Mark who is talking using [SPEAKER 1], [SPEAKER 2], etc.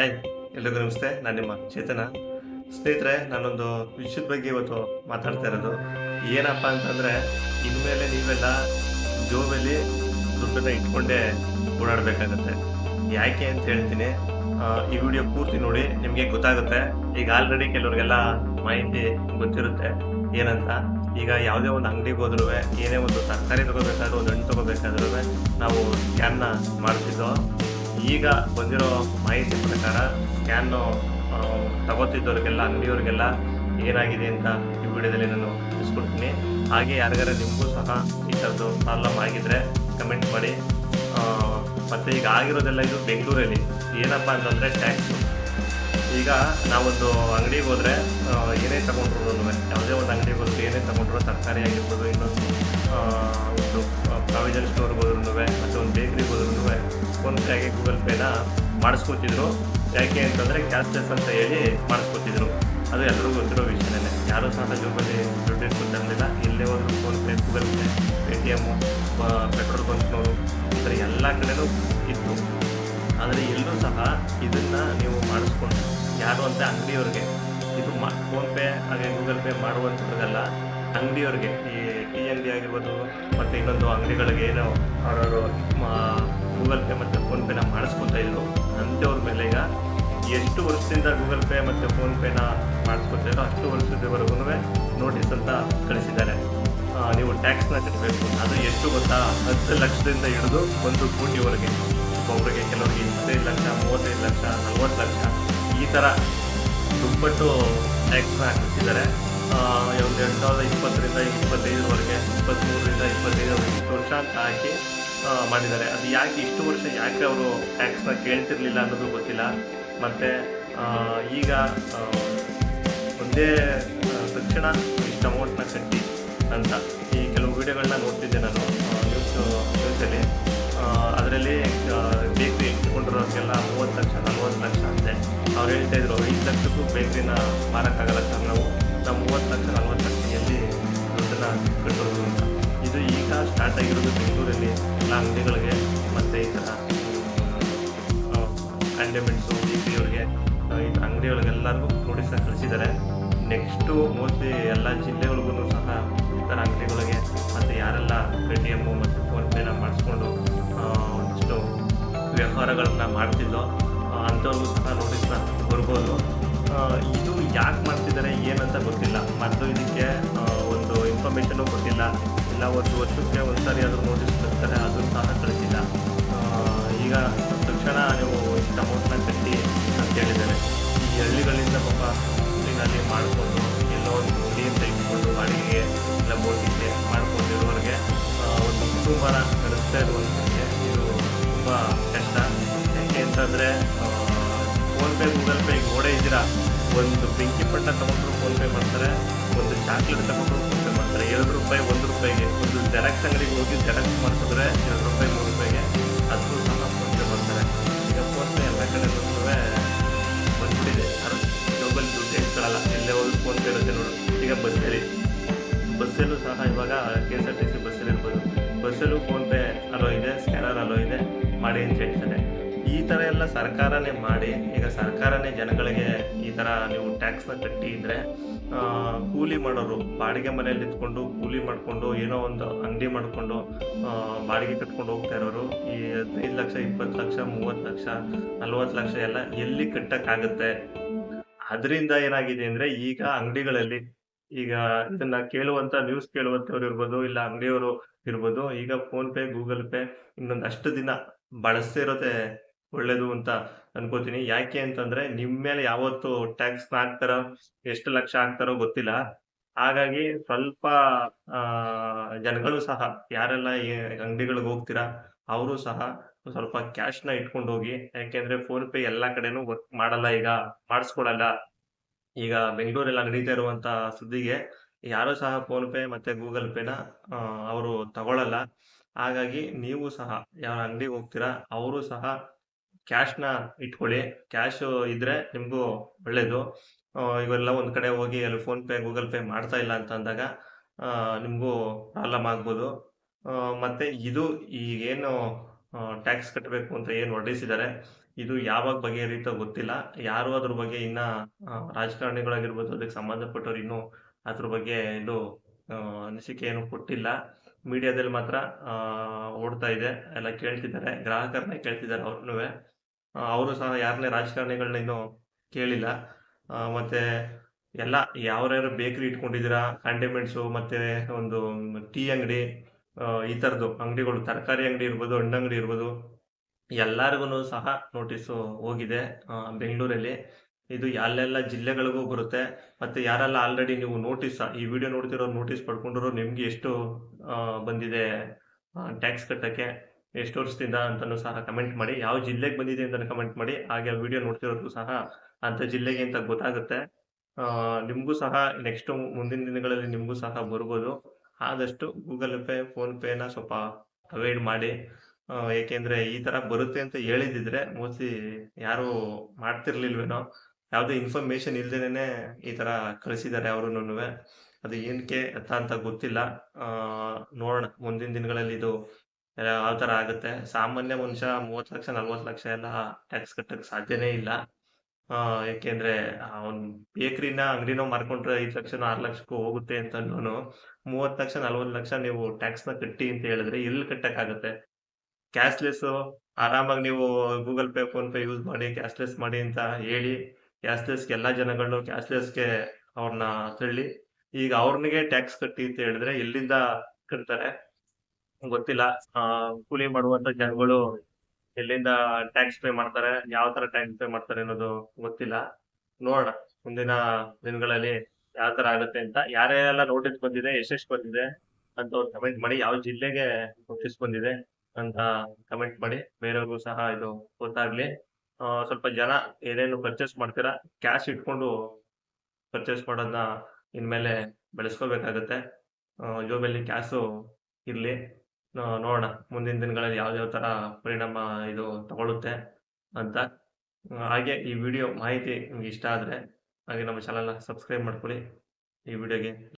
[SPEAKER 1] Hi ಎಲ್ರಿಗೂ ನಮಸ್ತೆ. ನಾನು ನಿಮ್ಮ ಚೇತನ. ಸ್ನೇಹಿತರೆ, ನಾನೊಂದು ವಿಷಯದ ಬಗ್ಗೆ ಇವತ್ತು ಮಾತಾಡ್ತಾ ಇರೋದು. ಏನಪ್ಪ ಅಂತಂದರೆ, ಇನ್ಮೇಲೆ ನೀವೆಲ್ಲ ಜೋಬಲ್ಲಿ ದುಡ್ಡನ್ನ ಇಟ್ಕೊಂಡೇ ಓಡಾಡಬೇಕಾಗತ್ತೆ. ಯಾಕೆ ಅಂತ ಹೇಳ್ತೀನಿ. ಈ ವಿಡಿಯೋ ಪೂರ್ತಿ ನೋಡಿ, ನಿಮಗೆ ಗೊತ್ತಾಗುತ್ತೆ. ಈಗ ಆಲ್ರೆಡಿ ಕೆಲವ್ರಿಗೆಲ್ಲ ಮಾಹಿತಿ ಗೊತ್ತಿರುತ್ತೆ. ಏನಂತ? ಈಗ ಯಾವುದೇ ಒಂದು ಅಂಗಡಿಗೆ ಹೋದ್ರೂ, ಏನೇ ಒಂದು ತರಕಾರಿ ತಗೋಬೇಕಾದ್ರೂ, ಒಂದು ಹಣ್ಣು ತಗೋಬೇಕಾದ್ರೂ, ನಾವು ಸ್ಕ್ಯಾನ್ನ ಮಾಡ್ತಿದ್ದೋ ಈಗ ಬಂದಿರೋ ಮಾಹಿತಿ ಪ್ರಕಾರ ಸ್ಕ್ಯಾನ್ ತಗೋತಿದ್ದವ್ರಿಗೆಲ್ಲ, ಅಂಗಡಿಯವ್ರಿಗೆಲ್ಲ ಏನಾಗಿದೆ ಅಂತ ಈ ವಿಡಿಯೋದಲ್ಲಿ ನಾನು ತಿಳಿಸ್ಕೊಡ್ತೀನಿ. ಹಾಗೆ ಯಾರಿಗಾರ ನಿಮಗೂ ಸಹ ಈ ಥರದ್ದು ಪ್ರಾಬ್ಲಮ್ ಆಗಿದ್ರೆ ಕಮೆಂಟ್ ಮಾಡಿ. ಮತ್ತು ಈಗ ಆಗಿರೋದೆಲ್ಲ ಇದು ಬೆಂಗಳೂರಲ್ಲಿ. ಏನಪ್ಪ ಅಂತಂದರೆ ಟ್ಯಾಕ್ಸು ಈಗ ನಾವೊಂದು ಅಂಗಡಿಗೆ ಹೋದರೆ ಏನೇ ತಗೊಂಡ್ರು ಯಾವುದೇ ಒಂದು ಅಂಗಡಿಗೆ ಹೋದ್ರೆ ಏನೇ ತಗೊಂಡ್ರು, ತರಕಾರಿ ಆಗಿರ್ಬೋದು, ಇನ್ನೊಂದು ಒಂದು ಪ್ರಾವಿಷನ್ ಫೋನ್ಪೇಗೆ ಗೂಗಲ್ ಪೇನ ಮಾಡಿಸ್ಕೊತಿದ್ರು. ಯಾಕೆ ಅಂತಂದರೆ ಕ್ಯಾಶ್ಲೆಸ್ ಅಂತ ಹೇಳಿ ಮಾಡಿಸ್ಕೊತಿದ್ರು. ಅದು ಎಲ್ಲರಿಗೂ ಗೊತ್ತಿರೋ ವಿಷಯನೇ. ಯಾರೂ ಸಹ ಜೋಬಲ್ಲಿ ದುಡ್ಡು ಇಟ್ಕೊತಿರಲಿಲ್ಲ ಇಲ್ಲೇ ಹೋದ್ರು PhonePe Google Pay Paytm petrol ಬಂಕ್ನವರು, ಈ ಥರ ಎಲ್ಲ ಕಡೆಯೂ ಇತ್ತು. ಆದರೆ ಎಲ್ಲರೂ ಸಹ ಇದನ್ನು ನೀವು ಮಾಡಿಸ್ಕೊಂಡು ಯಾರು ಅಂತ ಅಂಗಡಿಯವ್ರಿಗೆ ಇದು ಮಾ ಫೋನ್ಪೇ ಹಾಗೆ ಗೂಗಲ್ ಪೇ ಮಾಡುವಂಥದ್ದಲ್ಲ. ಅಂಗಡಿಯವ್ರಿಗೆ, ಈ ಟೀ ಅಂಗಡಿ ಆಗಿರ್ಬೋದು, ಮತ್ತು ಇನ್ನೊಂದು ಅಂಗಡಿಗಳಿಗೆ ಏನೋ ಅವರವರು ಗೂಗಲ್ ಪೇ ಮತ್ತು ಫೋನ್ಪೇನ ಮಾಡಿಸ್ಕೊತಾ ಇದ್ರು. ಅಂಥವ್ರ ಮೇಲೆ ಈಗ ಎಷ್ಟು ವರ್ಷದಿಂದ ಗೂಗಲ್ ಪೇ ಮತ್ತು ಫೋನ್ಪೇನ ಮಾಡಿಸ್ಕೊತಾ ಇದ್ರು ಅಷ್ಟು ವರ್ಷದವರೆಗೂ ನೋಟಿಸ್ ಅಂತ ಕಳಿಸಿದ್ದಾರೆ. ನೀವು ಟ್ಯಾಕ್ಸ್ನ ಕಟ್ಟಬೇಕು ಅದು ಎಷ್ಟು ಗೊತ್ತಾ? ಹತ್ತು ಲಕ್ಷದಿಂದ ಹಿಡಿದು ಒಂದು ಕೋಟಿವರೆಗೆ. ಒಬ್ಬರಿಗೆ ಕೆಲವರಿಗೆ ಇಪ್ಪತ್ತೈದು ಲಕ್ಷ, ಮೂವತ್ತೈದು ಲಕ್ಷ, ನಲ್ವತ್ತು ಲಕ್ಷ ಈ ಥರ ದುಪ್ಪಟ್ಟು ಟ್ಯಾಕ್ಸ್ನ ಕಟ್ಟಿದ್ದಾರೆ ಎರಡು ಸಾವಿರದ ಇಪ್ಪತ್ತರಿಂದ ಇಪ್ಪತ್ತೈದರವರೆಗೆ ಇಪ್ಪತ್ತ್ಮೂರರಿಂದ ಇಪ್ಪತ್ತೈದರವರೆಗೆ ಇಷ್ಟು ವರ್ಷ ಅಂತ ಹಾಕಿ ಮಾಡಿದ್ದಾರೆ. ಅದು ಯಾಕೆ ಇಷ್ಟು ವರ್ಷ ಯಾಕೆ ಅವರು ಟ್ಯಾಕ್ಸ್ನ ಕೇಳ್ತಿರ್ಲಿಲ್ಲ ಅನ್ನೋದು ಗೊತ್ತಿಲ್ಲ. ಮತ್ತು ಈಗ ಒಂದೇ ತಕ್ಷಣ ಇಷ್ಟು ಅಮೌಂಟ್ನ ಕಟ್ಟಿ ಅಂತ ಈ ಕೆಲವು ವಿಡಿಯೋಗಳನ್ನ ನೋಡ್ತಿದ್ದೆ ನಾನು ನ್ಯೂಸ್ ನ್ಯೂಸಲ್ಲಿ ಅದರಲ್ಲಿ ಬೇಕ್ರಿ ಇಟ್ಕೊಂಡಿರೋರಿಗೆಲ್ಲ ಮೂವತ್ತು ಲಕ್ಷ, ನಲ್ವತ್ತು ಲಕ್ಷ ಅಂತೆ. ಅವ್ರು ಹೇಳ್ತಾಯಿದ್ರು ಐದು ಲಕ್ಷಕ್ಕೂ ಬೇಕ್ರಿನ ಮಾರೋಕ್ಕಾಗಲ್ಲ ಸರ್ ನಾವು. ನಾವು ಮೂವತ್ತು ಲಕ್ಷ, ನಲ್ವತ್ತು ಕಟ್ಟೋದು ಅಂತ ಇದು ಈಗ ಸ್ಟಾರ್ಟ್ ಆಗಿರೋದು ಬೆಂಗಳೂರಲ್ಲಿ ಎಲ್ಲ ಅಂಗಡಿಗಳಿಗೆ ಮತ್ತು ಈ ಥರ ಕಂಡೆಮೆಂಟ್ಸು ಅವ್ರಿಗೆ ಈ ಅಂಗಡಿಗಳಿಗೆಲ್ಲರಿಗೂ ನೋಟಿಸ್ ಕಳಿಸಿದ್ದಾರೆ. ನೆಕ್ಸ್ಟು ಮೋಸ್ಟ್ಲಿ ಎಲ್ಲ ಜಿಲ್ಲೆಗಳಿಗೂ ಸಹ ಈ ಥರ ಅಂಗಡಿಗಳಿಗೆ ಮತ್ತು ಯಾರೆಲ್ಲ ಪೇ ಟಿ ಎಮ್ಮು ಮತ್ತು ಫೋನ್ಪೇನ ಮಾಡಿಸ್ಕೊಂಡು ಒಂದಿಷ್ಟು ವ್ಯವಹಾರಗಳನ್ನ ಮಾಡ್ತಿದ್ದೋ ಅಂಥವ್ರಿಗೂ ಸಹ ನೋಟಿಸ್ನ ಬರ್ಬೋದು ಇದು ಯಾಕೆ ಮಾಡ್ತಿದ್ದಾರೆ ಏನಂತ ಗೊತ್ತಿಲ್ಲ. ಮತ್ತು ಇದಕ್ಕೆ ಇನ್ಫಾರ್ಮೇಷನು ಕೊಟ್ಟಿಲ್ಲ. ಇಲ್ಲ, ಒಂದು ವರ್ಷಕ್ಕೆ ಒಂದು ಸಾರಿ ಆದರೂ ನೋಟಿಸ್ ಕಳಿಸ್ತಾರೆ ಅದನ್ನು ಸಹ ಕಳಿಸಿಲ್ಲ. ಈಗ ತಕ್ಷಣ ನೀವು ಇಷ್ಟು ಅಮೌಂಟ್ನ ಕಟ್ಟಿ ಅಂತ ಹೇಳಿದ್ದಾರೆ. ಈ ಹಳ್ಳಿಗಳಿಂದ ಪಾಪ ಅಲ್ಲಿ ಮಾಡಿಕೊಂಡು, ಎಲ್ಲೋ ಒಂದು ನೀರು ತೆಗೆದುಕೊಂಡು ಬಾಡಿಗೆಗೆ ಇಲ್ಲ ಬೋಟಿಗೆ ಮಾಡ್ಕೊಂಡಿರೋರಿಗೆ ಒಂದು ಕುಟುಂಬನ ನಡೆಸ್ತಾ ಇರುವಂಥದ್ದೇ ಇದು ತುಂಬ ಕಷ್ಟ. ಯಾಕೆ ಅಂತಂದರೆ ಫೋನ್ಪೇ ಗೂಗಲ್ ಪೇ ಈಗ ಓಡೇ ಇದ್ದೀರಾ? ಒಂದು ಬೆಂಕಿ ಪಟ್ಟ ತಗೊಂಡ್ರು ಫೋನ್ಪೇ ಮಾಡ್ತಾರೆ, ಒಂದು ಚಾಕ್ಲೇಟ್ ತಗೊಂಡ್ರು ಎರಡು ರೂಪಾಯಿ, ಒಂದು ರೂಪಾಯಿಗೆ, ಒಂದು ಜೆರಾಕ್ಸ್ ಅಂಗಡಿಗೆ ಹೋಗಿ ಜೆರಾಕ್ಸ್ ಮಾಡಿಸಿದ್ರೆ ಎರಡು ರೂಪಾಯಿ, ಮೂರು ರೂಪಾಯಿಗೆ ಅದು ಸಹ ಫೋನ್ಪೇ ಬರ್ತಾರೆ. ಈಗ ಫೋನ್ಪೇ ಎಲ್ಲ ಕಡೆ ಬಂದ್ಬಿಟ್ಟಿದೆ. ಅದು ಜೋಬಲ್ಲಿ ದುಡ್ಡು ಇಟ್ಕೊಳ್ಳಲ್ಲ ಎಲ್ಲೇ ಹೋಗಿ ಫೋನ್ಪೇ ಇರುತ್ತೆ ನೋಡು. ಈಗ ಬಸ್ಸಲ್ಲಿ, ಬಸ್ಸಲ್ಲೂ ಸಹ ಇವಾಗ K S R T C ಬಸ್ಸಲ್ಲಿ ಇರ್ಬೋದು ಬಸ್ಸಲ್ಲೂ ಫೋನ್ಪೇ ಅಲೋ ಇದೆ ಸ್ಕ್ಯಾನರ್ ಅಲೋ ಇದೆ, ಮಾಡಿ ಅಂತ ಹೇಳ್ತಾರೆ. ಈ ಥರ ಎಲ್ಲ ಸರ್ಕಾರನೇ ಮಾಡಿ, ಈಗ ಸರ್ಕಾರನೇ ಜನಗಳಿಗೆ ಈ ಥರ ನೀವು ಟ್ಯಾಕ್ಸ್ನ ಕಟ್ಟಿ ಕೂಲಿ ಮಾಡೋರು ಬಾಡಿಗೆ ಮನೆಯಲ್ಲಿ ನಿಂತ್ಕೊಂಡು ಕೂಲಿ ಮಾಡಿಕೊಂಡು ಏನೋ ಒಂದು ಅಂಗಡಿ ಮಾಡಿಕೊಂಡು ಬಾಡಿಗೆ ಕಟ್ಕೊಂಡು ಹೋಗ್ತಾ ಇರೋರು, ಈ ಹದಿನೈದು ಲಕ್ಷ, ಇಪ್ಪತ್ತು ಲಕ್ಷ, ಮೂವತ್ತು ಲಕ್ಷ, ನಲ್ವತ್ತು ಲಕ್ಷ ಎಲ್ಲ ಎಲ್ಲಿ ಕಟ್ಟಕ್ಕಾಗುತ್ತೆ? ಅದರಿಂದ ಏನಾಗಿದೆ ಅಂದ್ರೆ ಈಗ ಅಂಗಡಿಗಳಲ್ಲಿ, ಈಗ ಇದನ್ನ ಕೇಳುವಂತ ನ್ಯೂಸ್ ಕೇಳುವಂತವ್ರು ಇರ್ಬೋದು, ಇಲ್ಲ ಅಂಗಡಿಯವರು ಇರ್ಬೋದು, ಈಗ ಫೋನ್ ಪೇ ಗೂಗಲ್ ಪೇ ಇನ್ನೊಂದಷ್ಟು ದಿನ ಬಳಸ್ತೇ ಇರೋದೇ ಒಳ್ಳೇದು ಅಂತ ಅನ್ಕೋತೀನಿ. ಯಾಕೆ ಅಂತಂದ್ರೆ ನಿಮ್ ಮೇಲೆ ಯಾವತ್ತು ಟ್ಯಾಕ್ಸ್ ಹಾಕ್ತಾರೋ, ಎಷ್ಟು ಲಕ್ಷ ಹಾಕ್ತಾರೋ ಗೊತ್ತಿಲ್ಲ. ಹಾಗಾಗಿ ಸ್ವಲ್ಪ, ಆ, ಜನಗಳು ಸಹ, ಯಾರೆಲ್ಲ ಅಂಗಡಿಗಳಿಗೆ ಹೋಗ್ತೀರಾ, ಅವರು ಸಹ ಸ್ವಲ್ಪ ಕ್ಯಾಶ್ನ ಇಟ್ಕೊಂಡು ಹೋಗಿ ಯಾಕೆಂದ್ರೆ ಫೋನ್ ಪೇ ಎಲ್ಲಾ ಕಡೆನೂ ವರ್ಕ್ ಮಾಡಲ್ಲ ಈಗ ಮಾಡಿಸ್ಕೊಡಲ್ಲ ಈಗ ಬೆಂಗಳೂರೆಲ್ಲ ನಡೀತಾ ಇರುವಂತ ಸುದ್ದಿಗೆ, ಯಾರು ಸಹ ಫೋನ್ ಪೇ ಮತ್ತೆ ಗೂಗಲ್ ಪೇನ ಅವರು ತಗೊಳ್ಳಲ್ಲ ಹಾಗಾಗಿ ನೀವು ಸಹ ಯಾವ ಅಂಗಡಿಗೆ ಹೋಗ್ತೀರಾ, ಅವರು ಸಹ ಕ್ಯಾಶ್ನ ಇಟ್ಕೊಳ್ಳಿ. ಕ್ಯಾಶು ಇದ್ರೆ ನಿಮಗೂ ಒಳ್ಳೆಯದು ಇವೆಲ್ಲ ಒಂದು ಕಡೆ ಹೋಗಿ ಅಲ್ಲಿ ಫೋನ್ ಪೇ ಗೂಗಲ್ ಪೇ ಮಾಡ್ತಾ ಇಲ್ಲ ಅಂತ ಅಂದಾಗ ನಿಮಗೂ ಪ್ರಾಬ್ಲಮ್ ಆಗ್ಬೋದು. ಮತ್ತು ಇದು ಈಗೇನು ಟ್ಯಾಕ್ಸ್ ಕಟ್ಟಬೇಕು ಅಂತ ಏನು ಹೊರಡಿಸಿದ್ದಾರೆ, ಇದು ಯಾವಾಗ ಬಗೆಹರಿಯುತ್ತೋ ಗೊತ್ತಿಲ್ಲ. ಯಾರು ಅದ್ರ ಬಗ್ಗೆ ಇನ್ನ ರಾಜಕಾರಣಿಗಳಾಗಿರ್ಬೋದು, ಅದಕ್ಕೆ ಸಂಬಂಧಪಟ್ಟವ್ರು ಇನ್ನೂ ಅದ್ರ ಬಗ್ಗೆ ಇದು ಅನಿಸಿಕೆ ಏನು ಕೊಟ್ಟಿಲ್ಲ. ಮೀಡಿಯಾದಲ್ಲಿ ಮಾತ್ರ ಓಡ್ತಾ ಇದೆ. ಎಲ್ಲ ಕೇಳ್ತಿದ್ದಾರೆ. ಗ್ರಾಹಕರನ್ನೇ ಕೇಳ್ತಿದ್ದಾರೆ ಅವ್ರನ್ನೂ ಅವರು ಸಹ ಯಾರನ್ನೇ ರಾಜಕಾರಣಿಗಳನ್ನ ಕೇಳಿಲ್ಲ. ಮತ್ತೆ ಎಲ್ಲ ಯಾವ್ಯಾರು ಬೇಕರಿ ಇಟ್ಕೊಂಡಿದ್ದೀರಾ ಕಂಡಿಮೆಂಟ್ಸು ಮತ್ತೆ ಒಂದು ಟೀ ಅಂಗಡಿ ಈ ಥರದ್ದು ಅಂಗಡಿಗಳು, ತರಕಾರಿ ಅಂಗಡಿ ಇರ್ಬೋದು, ಹಣ್ಣು ಅಂಗಡಿ ಇರ್ಬೋದು ಎಲ್ಲರಿಗೂ ಸಹ ನೋಟಿಸು ಹೋಗಿದೆ ಬೆಂಗಳೂರಲ್ಲಿ. ಇದು ಅಲ್ಲೆಲ್ಲ ಜಿಲ್ಲೆಗಳಿಗೂ ಬರುತ್ತೆ. ಮತ್ತೆ ಯಾರೆಲ್ಲ ಆಲ್ರೆಡಿ ನೀವು ನೋಟಿಸ್ ಈ ವಿಡಿಯೋ ನೋಡ್ತಿರೋ ನೋಟಿಸ್ ಪಡ್ಕೊಂಡಿರೋ ನಿಮಗೆ ಎಷ್ಟು ಬಂದಿದೆ ಟ್ಯಾಕ್ಸ್ ಕಟ್ಟಕ್ಕೆ? ಎಷ್ಟು ವರ್ಷದಿಂದ ಅಂತಲೂ ಸಹ ಕಮೆಂಟ್ ಮಾಡಿ, ಯಾವ ಜಿಲ್ಲೆಗೆ ಬಂದಿದೆ ಅಂತ ಕಮೆಂಟ್ ಮಾಡಿ, ಹಾಗೆ ವಿಡಿಯೋ ನೋಡ್ತಿರೋದು ಸಹ ಅಂತ ಜಿಲ್ಲೆಗೆ ಅಂತ ಗೊತ್ತಾಗುತ್ತೆ. ನಿಮಗೂ ಸಹ ನೆಕ್ಸ್ಟ್ ಮುಂದಿನ ದಿನಗಳಲ್ಲಿ ನಿಮಗೂ ಸಹ ಬರ್ಬೋದು. ಆದಷ್ಟು ಗೂಗಲ್ ಪೇ ಫೋನ್ ಪೇನ ಸ್ವಲ್ಪ ಅವಾಯ್ಡ್ ಮಾಡಿ. ಏಕೆಂದರೆ ಈ ತರ ಬರುತ್ತೆ ಅಂತ ಹೇಳಿದಿದ್ರೆ ಮೋಸ್ಟ್ಲಿ ಯಾರು ಮಾಡ್ತಿರ್ಲಿಲ್ವೇನೋ, ಯಾವುದೇ ಇನ್ಫಾರ್ಮೇಶನ್ ಇಲ್ದೇನೆ ಈ ತರ ಕಳಿಸಿದ್ದಾರೆ ಅವರು ಅದು ಏನಕ್ಕೆ ಅಂತ ಗೊತ್ತಿಲ್ಲ. ನೋಡೋಣ ಮುಂದಿನ ದಿನಗಳಲ್ಲಿ ಇದು ಯಾವ ತರ ಆಗುತ್ತೆ? ಸಾಮಾನ್ಯ ಮನುಷ್ಯ ಮೂವತ್ತು ಲಕ್ಷ ನಲ್ವತ್ತು ಲಕ್ಷ ಎಲ್ಲ ಟ್ಯಾಕ್ಸ್ ಕಟ್ಟಕ್ಕೆ ಸಾಧ್ಯನೇ ಇಲ್ಲ. ಆ, ಏಕೆಂದ್ರೆ ಅವ್ನ್ ಬೇಕ್ರಿನ ಅಂಗಡಿನೋ ಮಾರ್ಕೊಂಡ್ರೆ ಐದು ಲಕ್ಷನೋ ಆರು ಲಕ್ಷಕ್ಕೂ ಹೋಗುತ್ತೆ ಅಂತ ಮೂವತ್ತು ಲಕ್ಷ ನಲ್ವತ್ತು ಲಕ್ಷ ನೀವು ಟ್ಯಾಕ್ಸ್ನ ಕಟ್ಟಿ ಅಂತ ಹೇಳಿದ್ರೆ ಎಲ್ಲಿ ಕಟ್ಟಕ್ಕಾಗತ್ತೆ ಕ್ಯಾಶ್ಲೆಸ್ ಆರಾಮಾಗಿ ನೀವು Google Pay PhonePe use ಮಾಡಿ ಕ್ಯಾಶ್ಲೆಸ್ ಮಾಡಿ ಅಂತ ಹೇಳಿ ಕ್ಯಾಶ್ಲೆಸ್ಗೆ ಎಲ್ಲಾ ಜನಗಳು ಕ್ಯಾಶ್ಲೆಸ್ಗೆ ಅವ್ರನ್ನ ತಳ್ಳಿ. ಈಗ ಅವ್ರನಿಗೆ ಟ್ಯಾಕ್ಸ್ ಕಟ್ಟಿ ಅಂತ ಹೇಳಿದ್ರೆ ಎಲ್ಲಿಂದ ಕಟ್ತಾರೆ? ಗೊತ್ತಿಲ್ಲ. ಕೂಲಿ ಮಾಡುವಂತ ಜನಗಳು ಎಲ್ಲಿಂದ ಟ್ಯಾಕ್ಸ್ ಪೇ ಮಾಡ್ತಾರೆ, ಯಾವ ತರ ಟ್ಯಾಕ್ಸ್ ಪೇ ಮಾಡ್ತಾರೆ ಅನ್ನೋದು ಗೊತ್ತಿಲ್ಲ. ನೋಡೋಣ. ಮುಂದಿನ ದಿನಗಳಲ್ಲಿ ಯಾವ ತರ ಆಗುತ್ತೆ ಅಂತ. ಯಾರೆಲ್ಲ ನೋಟಿಸ್ ಬಂದಿದೆ, ಎಷ್ಟೆಷ್ಟು ಬಂದಿದೆ ಅಂತ ಅವ್ರು ಕಮೆಂಟ್ ಮಾಡಿ, ಯಾವ ಜಿಲ್ಲೆಗೆ ನೋಟಿಸ್ ಬಂದಿದೆ ಅಂತ ಕಮೆಂಟ್ ಮಾಡಿ. ಬೇರೆಯವ್ರಿಗೂ ಸಹ ಇದು ಗೊತ್ತಾಗ್ಲಿ. ಸ್ವಲ್ಪ ಜನ ಏನೇನು ಪರ್ಚೇಸ್ ಮಾಡ್ತೀರಾ ಕ್ಯಾಶ್ ಇಟ್ಕೊಂಡು ಪರ್ಚೇಸ್ ಮಾಡೋದನ್ನ ಇನ್ಮೇಲೆ ಬೆಳೆಸ್ಕೋಬೇಕಾಗತ್ತೆ. ಜೋಬಲ್ಲಿ ಕ್ಯಾಶು ಇರ್ಲಿ. ನೋಡೋಣ. ಮುಂದಿನ ದಿನಗಳಲ್ಲಿ ಯಾವ್ಯಾವ ತರ ಪರಿಣಾಮ ಇದು ತಗೊಳುತ್ತೆ ಅಂತ. ಹಾಗೆ ಈ ವಿಡಿಯೋ ಮಾಹಿತಿ ನಿಮ್ಗೆ ಇಷ್ಟ ಆದ್ರೆ ಹಾಗೆ ನಮ್ಮ ಚಾನಲ್ನ ಸಬ್ಸ್ಕ್ರೈಬ್ ಮಾಡ್ಕೊಳ್ಳಿ. ಈ ವಿಡಿಯೋಗೆ